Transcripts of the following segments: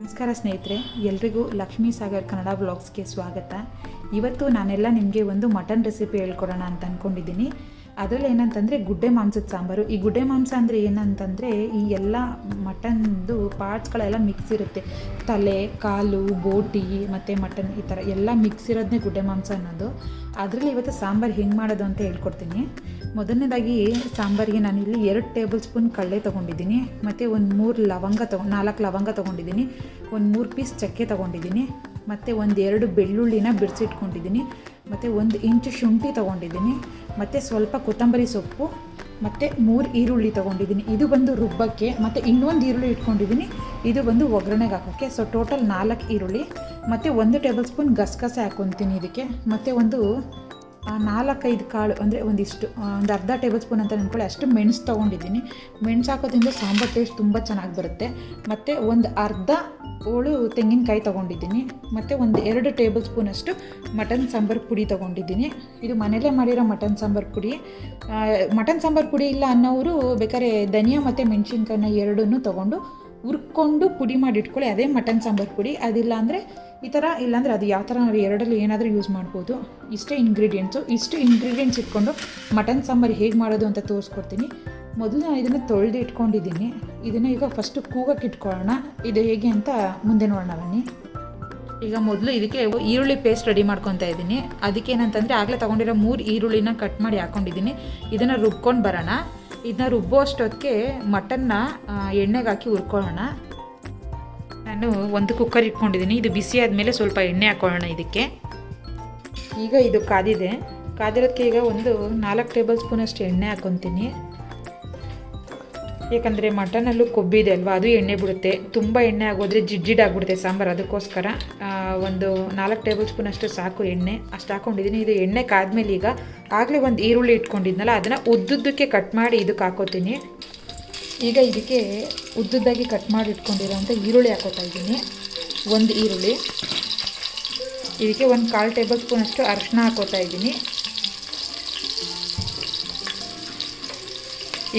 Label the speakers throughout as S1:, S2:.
S1: ನಮಸ್ಕಾರ ಸ್ನೇಹಿತರೆ, ಎಲ್ರಿಗೂ ಲಕ್ಷ್ಮೀ ಸಾಗರ್ ಕನ್ನಡ ಬ್ಲಾಗ್ಸ್ಗೆ ಸ್ವಾಗತ. ಇವತ್ತು ನಾನೆಲ್ಲ ನಿಮಗೆ ಒಂದು ಮಟನ್ ರೆಸಿಪಿ ಹೇಳ್ಕೊಡೋಣ ಅಂತ ಅಂದ್ಕೊಂಡಿದ್ದೀನಿ ಅದರಲ್ಲಿ ಏನಂತಂದರೆ ಗುಡ್ಡೆ ಮಾಂಸದ ಸಾಂಬಾರು. ಈ ಗುಡ್ಡೆ ಮಾಂಸ ಅಂದರೆ ಏನಂತಂದರೆ ಈ ಎಲ್ಲ ಮಟನ್ದು ಪಾರ್ಟ್ಸ್ಗಳೆಲ್ಲ ಮಿಕ್ಸ್ ಇರುತ್ತೆ. ತಲೆ, ಕಾಲು, ಬೋಟಿ ಮತ್ತು ಮಟನ್ ಈ ಥರ ಎಲ್ಲ ಮಿಕ್ಸ್ ಇರೋದನ್ನೇ ಗುಡ್ಡೆ ಮಾಂಸ ಅನ್ನೋದು. ಅದರಲ್ಲಿ ಇವತ್ತು ಸಾಂಬಾರು ಹೆಂಗೆ ಮಾಡೋದು ಅಂತ ಹೇಳ್ಕೊಡ್ತೀನಿ. ಮೊದಲನೇದಾಗಿ ಸಾಂಬಾರಿಗೆ ನಾನಿಲ್ಲಿ ಎರಡು ಟೇಬಲ್ ಸ್ಪೂನ್ ಕಡಲೆ ತೊಗೊಂಡಿದ್ದೀನಿ, ಮತ್ತು ಒಂದು ಮೂರು ಲವಂಗ ತಗೊ, ನಾಲ್ಕು ಲವಂಗ ತೊಗೊಂಡಿದ್ದೀನಿ, ಒಂದು ಮೂರು ಪೀಸ್ ಚಕ್ಕೆ ತೊಗೊಂಡಿದ್ದೀನಿ, ಮತ್ತು ಒಂದು ಎರಡು ಬೆಳ್ಳುಳ್ಳಿನ ಬಿಡಿಸಿಟ್ಕೊಂಡಿದ್ದೀನಿ ಮತ್ತು ಒಂದು ಇಂಚು ಶುಂಠಿ ತೊಗೊಂಡಿದ್ದೀನಿ, ಮತ್ತು ಸ್ವಲ್ಪ ಕೊತ್ತಂಬರಿ ಸೊಪ್ಪು, ಮತ್ತು ಮೂರು ಈರುಳ್ಳಿ ತೊಗೊಂಡಿದ್ದೀನಿ. ಇದು ಬಂದು ರುಬ್ಬಕ್ಕೆ, ಮತ್ತು ಇನ್ನೊಂದು ಈರುಳ್ಳಿ ಇಟ್ಕೊಂಡಿದ್ದೀನಿ. ಇದು ಬಂದು ಒಗ್ಗರಣೆಗೆ ಹಾಕೋಕ್ಕೆ. ಸೊ ಟೋಟಲ್ ನಾಲ್ಕು ಈರುಳ್ಳಿ, ಮತ್ತು ಒಂದು ಟೇಬಲ್ ಸ್ಪೂನ್ ಗಸಗಸೆ ಹಾಕ್ಕೊತೀನಿ ಇದಕ್ಕೆ, ಮತ್ತು ಒಂದು ನಾಲ್ಕೈದು ಕಾಳು, ಅಂದರೆ ಒಂದಿಷ್ಟು ಒಂದು ಅರ್ಧ ಟೇಬಲ್ ಸ್ಪೂನ್ ಅಂತ ನೆನ್ಕೊಳ್ಳಿ ಅಷ್ಟು ಮೆಣಸು ತೊಗೊಂಡಿದ್ದೀನಿ. ಮೆಣಸು ಹಾಕೋದ್ರಿಂದ ಸಾಂಬಾರು ಟೇಸ್ಟ್ ತುಂಬ ಚೆನ್ನಾಗಿ ಬರುತ್ತೆ. ಮತ್ತು ಒಂದು ಅರ್ಧ ಹೋಳು ತೆಂಗಿನಕಾಯಿ ತೊಗೊಂಡಿದ್ದೀನಿ. ಮತ್ತು ಒಂದು ಎರಡು ಟೇಬಲ್ ಸ್ಪೂನಷ್ಟು ಮಟನ್ ಸಾಂಬಾರು ಪುಡಿ ತೊಗೊಂಡಿದ್ದೀನಿ. ಇದು ಮನೇಲೇ ಮಾಡಿರೋ ಮಟನ್ ಸಾಂಬಾರು ಪುಡಿ. ಮಟನ್ ಸಾಂಬಾರು ಪುಡಿ ಇಲ್ಲ ಅನ್ನೋರು ಬೇಕಾದ್ರೆ ಧನಿಯಾ ಮತ್ತು ಮೆಣಸಿನ್ಕಾಯಿನ ಎರಡನ್ನೂ ತೊಗೊಂಡು ಹುರ್ಕೊಂಡು ಪುಡಿ ಮಾಡಿ ಇಟ್ಕೊಳ್ಳಿ, ಅದೇ ಮಟನ್ ಸಾಂಬಾರು ಪುಡಿ. ಅದಿಲ್ಲ ಅಂದರೆ ಈ ಥರ ಇಲ್ಲಾಂದರೆ ಅದು ಯಾವ ಥರ ನಾವು ಎರಡರಲ್ಲಿ ಏನಾದರೂ ಯೂಸ್ ಮಾಡ್ಬೋದು. ಇಷ್ಟೇ ಇಂಗ್ರೀಡಿಯೆಂಟ್ಸು ಇಷ್ಟು ಇಂಗ್ರೀಡಿಯೆಂಟ್ಸ್ ಇಟ್ಕೊಂಡು ಮಟನ್ ಸಾಂಬಾರು ಹೇಗೆ ಮಾಡೋದು ಅಂತ ತೋರಿಸ್ಕೊಡ್ತೀನಿ. ಮೊದಲು ನಾನು ಇದನ್ನು ತೊಳೆದು ಇಟ್ಕೊಂಡಿದ್ದೀನಿ. ಇದನ್ನು ಈಗ ಫಸ್ಟು ಕೂಗಕ್ಕೆ ಇಟ್ಕೊಳ್ಳೋಣ. ಇದು ಹೇಗೆ ಅಂತ ಮುಂದೆ ನೋಡೋಣ ಬನ್ನಿ. ಈಗ ಮೊದಲು ಇದಕ್ಕೆ ಈರುಳ್ಳಿ ಪೇಸ್ಟ್ ರೆಡಿ ಮಾಡ್ಕೊತಾ ಇದ್ದೀನಿ. ಅದಕ್ಕೆ ಏನಂತಂದರೆ ಆಗಲೇ ತೊಗೊಂಡಿರೋ ಮೂರು ಈರುಳ್ಳಿನ ಕಟ್ ಮಾಡಿ ಹಾಕ್ಕೊಂಡಿದ್ದೀನಿ ಇದನ್ನು ರುಬ್ಕೊಂಡು ಬರೋಣ. ಇದನ್ನ ರುಬ್ಬೋ ಅಷ್ಟೊತ್ತಿಗೆ ಮಟನ್ನ ಎಣ್ಣೆಗೆ ಹಾಕಿ ಹುರ್ಕೊಳ್ಳೋಣ. ನಾನು ಒಂದು ಕುಕ್ಕರ್ ಇಟ್ಕೊಂಡಿದ್ದೀನಿ. ಇದು ಬಿಸಿ ಆದಮೇಲೆ ಸ್ವಲ್ಪ ಎಣ್ಣೆ ಹಾಕೊಳ್ಳೋಣ ಇದಕ್ಕೆ. ಈಗ ಇದು ಕಾದಿದೆ. ಕಾದಿರೋದಕ್ಕೆ ಈಗ ಒಂದು ನಾಲ್ಕು ಟೇಬಲ್ ಸ್ಪೂನಷ್ಟು ಎಣ್ಣೆ ಹಾಕ್ಕೊತೀನಿ ಯಾಕಂದರೆ ಮಟನಲ್ಲೂ ಕೊಬ್ಬಿದೆ ಅಲ್ವಾ? ಅದು ಎಣ್ಣೆ ಬಿಡುತ್ತೆ. ತುಂಬ ಎಣ್ಣೆ ಆಗೋದ್ರೆ ಜಿಡ್ಜಿಡ್ ಆಗಿಬಿಡುತ್ತೆ ಸಾಂಬಾರು. ಅದಕ್ಕೋಸ್ಕರ ಒಂದು ನಾಲ್ಕು ಟೇಬಲ್ ಸ್ಪೂನ್ ಅಷ್ಟು ಸಾಕು ಎಣ್ಣೆ. ಅಷ್ಟು ಹಾಕೊಂಡಿದ್ದೀನಿ. ಇದು ಎಣ್ಣೆ ಕಾದ್ಮೇಲೆ ಈಗ ಆಗಲೇ ಒಂದು ಈರುಳ್ಳಿ ಇಟ್ಕೊಂಡಿದ್ನಲ್ಲ, ಅದನ್ನು ಉದ್ದುದ್ದಕ್ಕೆ ಕಟ್ ಮಾಡಿ ಇದಕ್ಕೆ ಹಾಕೋತೀನಿ. ಈಗ ಇದಕ್ಕೆ ಉದ್ದುದ್ದಾಗಿ ಕಟ್ ಮಾಡಿ ಇಟ್ಕೊಂಡಿರೋಂಥ ಈರುಳ್ಳಿ ಹಾಕೋತಾ ಇದ್ದೀನಿ. ಒಂದು ಈರುಳ್ಳಿ. ಇದಕ್ಕೆ ಒಂದು ಕಾಲು ಟೇಬಲ್ ಸ್ಪೂನಷ್ಟು ಅರಶಿನ ಹಾಕೋತಾ ಇದ್ದೀನಿ.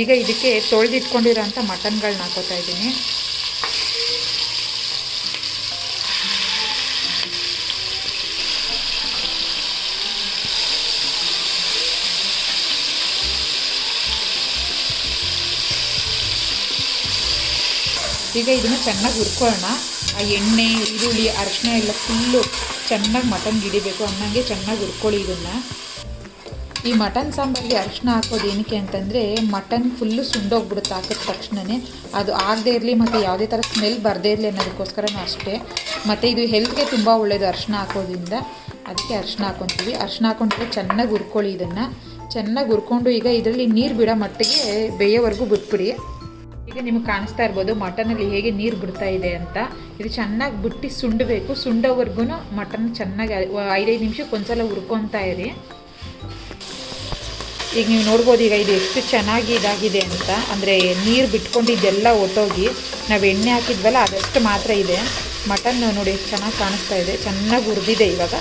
S1: ಈಗ ಇದಕ್ಕೆ ತೊಳೆದಿಟ್ಕೊಂಡಿರೋಂಥ ಮಟನ್ಗಳನ್ನ ಹಾಕೋತಾ ಇದ್ದೀನಿ. ಈಗ ಇದನ್ನು ಚೆನ್ನಾಗಿ ಹುರ್ಕೊಳ್ಳೋಣ. ಆ ಎಣ್ಣೆ, ಈರುಳ್ಳಿ, ಅರಶಿನ ಎಲ್ಲ ಫುಲ್ಲು ಚೆನ್ನಾಗಿ ಮಟನ್ ಹಿಡಿಬೇಕು ಅನ್ನಂಗೆ ಚೆನ್ನಾಗಿ ಹುರ್ಕೊಳ್ಳಿ ಇದನ್ನು. ಈ ಮಟನ್ ಸಾಂಬಾರಿಗೆ ಅರಿಶಿನ ಹಾಕೋದು ಏನಕ್ಕೆ ಅಂತಂದರೆ ಮಟನ್ ಫುಲ್ಲು ಸುಂಡೋಗ್ಬಿಡುತ್ತೆ ಹಾಕಿದ ತಕ್ಷಣವೇ ಅದು ಆಗದೇ ಇರಲಿ ಮತ್ತು ಯಾವುದೇ ಥರ ಸ್ಮೆಲ್ ಬರದೇ ಇರಲಿ ಅನ್ನೋದಕ್ಕೋಸ್ಕರನೂ ಅಷ್ಟೇ. ಮತ್ತು ಇದು ಹೆಲ್ತ್ಗೆ ತುಂಬ ಒಳ್ಳೆಯದು ಅರಿಶಿನ ಹಾಕೋದ್ರಿಂದ. ಅದಕ್ಕೆ ಅರಿಶಿನ ಹಾಕೊತೀವಿ. ಅರಿಶಿನ ಹಾಕೊಂಡ್ರೆ ಚೆನ್ನಾಗಿ ಹುರ್ಕೊಳ್ಳಿ ಇದನ್ನು. ಚೆನ್ನಾಗಿ ಹುರ್ಕೊಂಡು ಈಗ ಇದರಲ್ಲಿ ನೀರು ಬಿಡೋ ಮಟ್ಟಿಗೆ ಬೇಯೋವರೆಗೂ ಬಿಟ್ಬಿಡಿ. ಈಗ ನಿಮಗೆ ಕಾಣಿಸ್ತಾ ಇರ್ಬೋದು ಮಟನಲ್ಲಿ ಹೇಗೆ ನೀರು ಬಿಡ್ತಾ ಇದೆ ಅಂತ. ಇದು ಚೆನ್ನಾಗಿ ಬಿಟ್ಟು ಸುಂಡಬೇಕು. ಸುಂಡೋವರೆಗೂ ಮಟನ್ ಚೆನ್ನಾಗಿ ಐದೈದು ನಿಮಿಷಕ್ಕೆ ಒಂದ್ಸಲ ಹುರ್ಕೊತಾ ಇರಿ. ಈಗ ನೀವು ನೋಡ್ಬೋದು, ಈಗ ಇದು ಎಷ್ಟು ಚೆನ್ನಾಗಿ ಇದಾಗಿದೆ ಅಂತ. ಅಂದರೆ ನೀರು ಬಿಟ್ಕೊಂಡಿದ್ದೆಲ್ಲ ಒತ್ತೋಗಿ, ನಾವು ಎಣ್ಣೆ ಹಾಕಿದ್ವಲ್ಲ, ಅದಷ್ಟು ಮಾತ್ರ ಇದೆ. ಮಟನ್ ನೋಡಿ ಎಷ್ಟು ಚೆನ್ನಾಗಿ ಕಾಣಿಸ್ತಾ ಇದೆ. ಚೆನ್ನಾಗಿ ಹುರಿದಿದೆ ಇವಾಗ.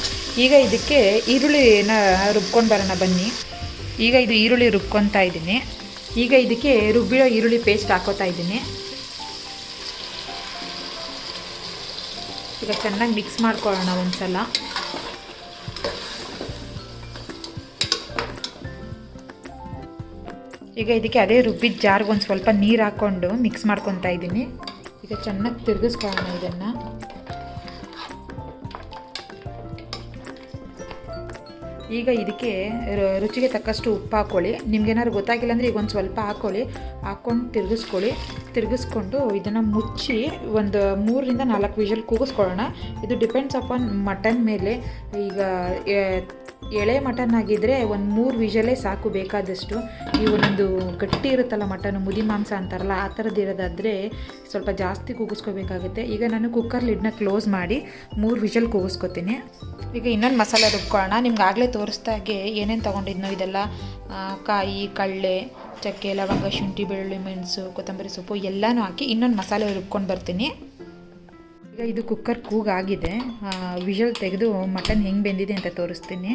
S1: ಈಗ ಇದಕ್ಕೆ ಈರುಳ್ಳಿನ ರುಬ್ಕೊಂಡು ಬರೋಣ ಬನ್ನಿ. ಈಗ ಇದು ಈರುಳ್ಳಿ ರುಬ್ಕೊತಾ ಇದ್ದೀನಿ. ಈಗ ಇದಕ್ಕೆ ರುಬ್ಬಿರೋ ಈರುಳ್ಳಿ ಪೇಸ್ಟ್ ಹಾಕೋತಾ ಇದ್ದೀನಿ. ಈಗ ಚೆನ್ನಾಗಿ ಮಿಕ್ಸ್ ಮಾಡ್ಕೊಳ್ಳೋಣ ಒಂದ್ಸಲ. ಈಗ ಇದಕ್ಕೆ ಅದೇ ರುಬ್ಬಿದ ಜಾರ್ಗೆ ಒಂದು ಸ್ವಲ್ಪ ನೀರು ಹಾಕ್ಕೊಂಡು ಮಿಕ್ಸ್ ಮಾಡ್ಕೊತಾ ಇದ್ದೀನಿ. ಈಗ ಚೆನ್ನಾಗಿ ತಿರುಗಿಸ್ಕೊಳ್ಳೋಣ ಇದನ್ನು. ಈಗ ಇದಕ್ಕೆ ರುಚಿಗೆ ತಕ್ಕಷ್ಟು ಉಪ್ಪು ಹಾಕ್ಕೊಳ್ಳಿ ನಿಮ್ಗೇನಾದ್ರು ಗೊತ್ತಾಗಿಲ್ಲ ಅಂದರೆ ಈಗ ಒಂದು ಸ್ವಲ್ಪ ಹಾಕ್ಕೊಳ್ಳಿ ಹಾಕ್ಕೊಂಡು ತಿರುಗಿಸ್ಕೊಳ್ಳಿ. ತಿರುಗಿಸ್ಕೊಂಡು ಇದನ್ನು ಮುಚ್ಚಿ ಒಂದು ಮೂರರಿಂದ ನಾಲ್ಕು ವಿಷಲ್ ಕೂಗಿಸ್ಕೊಳ್ಳೋಣ. ಇದು ಡಿಪೆಂಡ್ಸ್ ಅಪಾನ್ ಮಟನ್ ಮೇಲೆ ಈಗ ಎಳೆ ಮಟನ್ ಆಗಿದ್ದರೆ ಒಂದು ಮೂರು ವಿಷಲೇ ಸಾಕು ಬೇಕಾದಷ್ಟು. ಈ ಒಂದು ಗಟ್ಟಿ ಇರುತ್ತಲ್ಲ ಮಟನ್, ಮುದಿ ಮಾಂಸ ಅಂತಾರಲ್ಲ, ಆ ಥರದ್ದು ಸ್ವಲ್ಪ ಜಾಸ್ತಿ ಕೂಗಿಸ್ಕೋಬೇಕಾಗುತ್ತೆ. ಈಗ ನಾನು ಕುಕ್ಕರ್ ಲಿಡ್ನ ಕ್ಲೋಸ್ ಮಾಡಿ ಮೂರು ವಿಷಲ್ ಕೂಗಿಸ್ಕೊತೀನಿ. ಈಗ ಇನ್ನೊಂದು ಮಸಾಲೆ ರುಬ್ಕೊಳ್ಳೋಣ. ನಿಮ್ಗೆ ಆಗಲೇ ತೋರಿಸ್ದಾಗೆ ಏನೇನು ತೊಗೊಂಡಿದ್ನೋ ಇದೆಲ್ಲ ಕಾಯಿ, ಕಳ್ಳೆ, ಚಕ್ಕೆ, ಲವಂಗ, ಶುಂಠಿ, ಬೆಳ್ಳುಳ್ಳಿ, ಮೆಣಸು, ಕೊತ್ತಂಬರಿ ಸೊಪ್ಪು ಎಲ್ಲನೂ ಹಾಕಿ ಇನ್ನೊಂದು ಮಸಾಲೆ ರುಬ್ಕೊಂಡು ಬರ್ತೀನಿ. ಈಗ ಇದು ಕುಕ್ಕರ್ ಕೂಗಾಗಿದೆ. ವಿಷಲ್ ತೆಗೆದು ಮಟನ್ ಹೆಂಗೆ ಬೆಂದಿದೆ ಅಂತ ತೋರಿಸ್ತೀನಿ.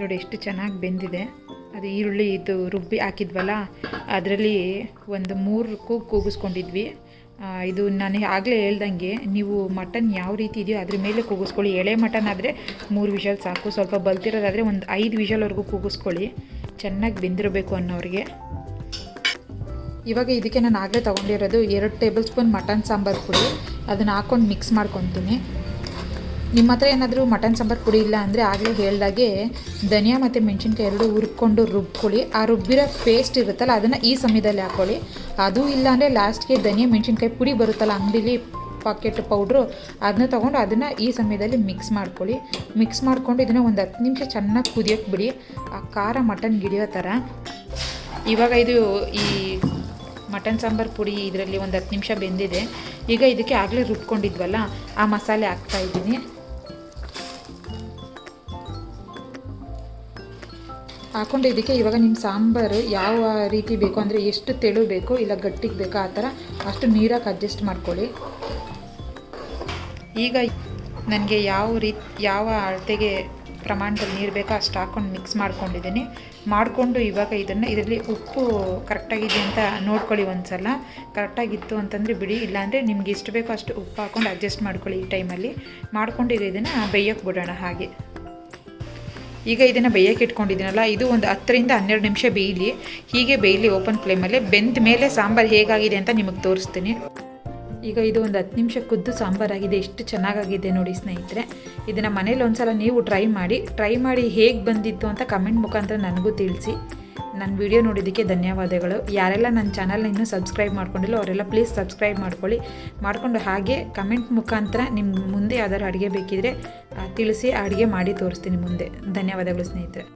S1: ನೋಡಿ ಎಷ್ಟು ಚೆನ್ನಾಗಿ ಬೆಂದಿದೆ. ಅದು ಈರುಳ್ಳಿ ಇದು ರುಬ್ಬಿ ಹಾಕಿದ್ವಲ್ಲ, ಅದರಲ್ಲಿ ಒಂದು ಮೂರು ಕೂಗು ಕೂಗಿಸ್ಕೊಂಡಿದ್ವಿ. ಇದು ನಾನು ಆಗಲೇ ಹೇಳ್ದಂಗೆ, ನೀವು ಮಟನ್ ಯಾವ ರೀತಿ ಇದೆಯೋ ಅದ್ರ ಮೇಲೆ ಕೂಗಿಸ್ಕೊಳ್ಳಿ. ಎಳೆ ಮಟನ್ ಆದರೆ ಮೂರು ವಿಷಲ್ ಸಾಕು, ಸ್ವಲ್ಪ ಬಲ್ತಿರೋದಾದರೆ ಒಂದು ಐದು ವಿಷಲ್ವರೆಗೂ ಕೂಗಿಸ್ಕೊಳ್ಳಿ. ಚೆನ್ನಾಗಿ ಬೆಂದಿರಬೇಕು ಅನ್ನೋರಿಗೆ. ಇವಾಗ ಇದಕ್ಕೆ ನಾನು ಆಗಲೇ ತೊಗೊಂಡಿರೋದು ಎರಡು ಟೇಬಲ್ ಸ್ಪೂನ್ ಮಟನ್ ಸಾಂಬಾರು ಪುಡಿ. ಅದನ್ನು ಹಾಕ್ಕೊಂಡು ಮಿಕ್ಸ್ ಮಾಡ್ಕೊತೀನಿ. ನಿಮ್ಮ ಹತ್ರ ಏನಾದರೂ ಮಟನ್ ಸಾಂಬಾರು ಪುಡಿ ಇಲ್ಲ ಅಂದರೆ ಆಗಲೇ ಹೇಳ್ದಾಗೆ ಧನಿಯಾ ಮತ್ತು ಮೆಣಸಿನ್ಕಾಯಿ ಎರಡು ಹುರ್ಕೊಂಡು ರುಬ್ಕೊಳ್ಳಿ. ಆ ರುಬ್ಬಿರೋ ಪೇಸ್ಟ್ ಇರುತ್ತಲ್ಲ, ಅದನ್ನು ಈ ಸಮಯದಲ್ಲಿ ಹಾಕ್ಕೊಳ್ಳಿ ಅದು ಇಲ್ಲ ಅಂದರೆ ಲಾಸ್ಟ್ಗೆ ಧನಿಯಾ, ಮೆಣಸಿನ್ಕಾಯಿ ಪುಡಿ ಬರುತ್ತಲ್ಲ, ಅಂಗಡಿಲಿ ಪಾಕೆಟ್ ಪೌಡ್ರು ಅದನ್ನ ತೊಗೊಂಡು ಅದನ್ನು ಈ ಸಮಯದಲ್ಲಿ ಮಿಕ್ಸ್ ಮಾಡ್ಕೊಳ್ಳಿ. ಮಿಕ್ಸ್ ಮಾಡಿಕೊಂಡು ಇದನ್ನು ಒಂದು ಹತ್ತು ನಿಮಿಷ ಚೆನ್ನಾಗಿ ಕುದಿಯೋಕ್ಕೆ ಬಿಡಿ. ಆ ಖಾರ ಮಟನ್ ಗಿಡಿಯೋ ಥರ ಇವಾಗ ಇದು ಈ ಮಟನ್ ಸಾಂಬಾರು ಪುಡಿ ಇದರಲ್ಲಿ ಒಂದು ಹತ್ತು ನಿಮಿಷ ಬೆಂದಿದೆ. ಈಗ ಇದಕ್ಕೆ ಆಗಲೇ ರುಬ್ಕೊಂಡಿದ್ವಲ್ಲ, ಆ ಮಸಾಲೆ ಹಾಕ್ತಾ ಇದ್ದೀನಿ ಹಾಕೊಂಡು ಇವಾಗ ನಿಮ್ಮ ಸಾಂಬಾರು ಯಾವ ರೀತಿ ಬೇಕು ಅಂದರೆ ಎಷ್ಟು ತೆಳು ಬೇಕು ಇಲ್ಲ ಗಟ್ಟಿಗೆ ಬೇಕೋ ಆ ಥರ ಅಷ್ಟು ನೀರಾಗಿ ಅಡ್ಜಸ್ಟ್ ಮಾಡ್ಕೊಳ್ಳಿ. ಈಗ ನನಗೆ ಯಾವ ರೀತಿ ಯಾವ ಅಳತೆಗೆ ಪ್ರಮಾಣದಲ್ಲಿ ನೀರು ಬೇಕೋ ಅಷ್ಟು ಹಾಕ್ಕೊಂಡು ಮಿಕ್ಸ್ ಮಾಡ್ಕೊಂಡಿದ್ದೀನಿ. ಮಾಡಿಕೊಂಡು ಇವಾಗ ಇದನ್ನು ಇದರಲ್ಲಿ ಉಪ್ಪು ಕರೆಕ್ಟಾಗಿದೆ ಅಂತ ನೋಡ್ಕೊಳ್ಳಿ ಒಂದು ಸಲ ಕರೆಕ್ಟಾಗಿತ್ತು ಅಂತಂದರೆ ಬಿಡಿ, ಇಲ್ಲಾಂದರೆ ನಿಮ್ಗೆ ಎಷ್ಟು ಬೇಕೋ ಅಷ್ಟು ಉಪ್ಪು ಹಾಕ್ಕೊಂಡು ಅಡ್ಜಸ್ಟ್ ಮಾಡ್ಕೊಳ್ಳಿ ಈ ಟೈಮಲ್ಲಿ ಮಾಡ್ಕೊಂಡಿರೋ ಇದನ್ನು ಬೇಯೋಕ್ಕೆ ಬಿಡೋಣ ಹಾಗೆ. ಈಗ ಇದನ್ನು ಬೇಯಕ್ಕೆ ಇಟ್ಕೊಂಡಿದ್ದೀನಲ್ಲ, ಇದು ಒಂದು ಹತ್ತರಿಂದ ಹನ್ನೆರಡು ನಿಮಿಷ ಬೇಯಲಿ. ಹೀಗೆ ಬೇಯಲಿ ಓಪನ್ ಫ್ಲೇಮಲ್ಲಿ ಬೆಂದ ಮೇಲೆ ಸಾಂಬಾರು ಹೇಗಾಗಿದೆ ಅಂತ ನಿಮಗೆ ತೋರಿಸ್ತೀನಿ. ಈಗ ಇದು ಒಂದು ಹತ್ತು ನಿಮಿಷ ಕುದ್ದು ಸಾಂಬಾರಾಗಿದೆ ಎಷ್ಟು ಚೆನ್ನಾಗಾಗಿದೆ ನೋಡಿ ಸ್ನೇಹಿತರೆ. ಇದನ್ನು ಮನೇಲಿ ಒಂದ್ಸಲ ನೀವು ಟ್ರೈ ಮಾಡಿ. ಟ್ರೈ ಮಾಡಿ ಹೇಗೆ ಬಂದಿತ್ತು ಅಂತ ಕಮೆಂಟ್ ಮುಖಾಂತರ ನನಗೂ ತಿಳಿಸಿ. ನನ್ನ ವಿಡಿಯೋ ನೋಡಿದ್ದಕ್ಕೆ ಧನ್ಯವಾದಗಳು. ಯಾರೆಲ್ಲ ನನ್ನ ಚಾನಲ್ನ ಇನ್ನೂ ಸಬ್ಸ್ಕ್ರೈಬ್ ಮಾಡ್ಕೊಂಡಿಲ್ಲ, ಅವರೆಲ್ಲ ಪ್ಲೀಸ್ ಸಬ್ಸ್ಕ್ರೈಬ್ ಮಾಡ್ಕೊಳ್ಳಿ. ಮಾಡಿಕೊಂಡು ಹಾಗೆ ಕಮೆಂಟ್ ಮುಖಾಂತರ ನಿಮ್ಮ ಮುಂದೆ ಯಾವ್ದಾದ್ರು ಅಡುಗೆ ಬೇಕಿದ್ರೆ ತಿಳಿಸಿ, ಅಡುಗೆ ಮಾಡಿ ತೋರಿಸ್ತೀನಿ ಮುಂದೆ. ಧನ್ಯವಾದಗಳು ಸ್ನೇಹಿತರೆ.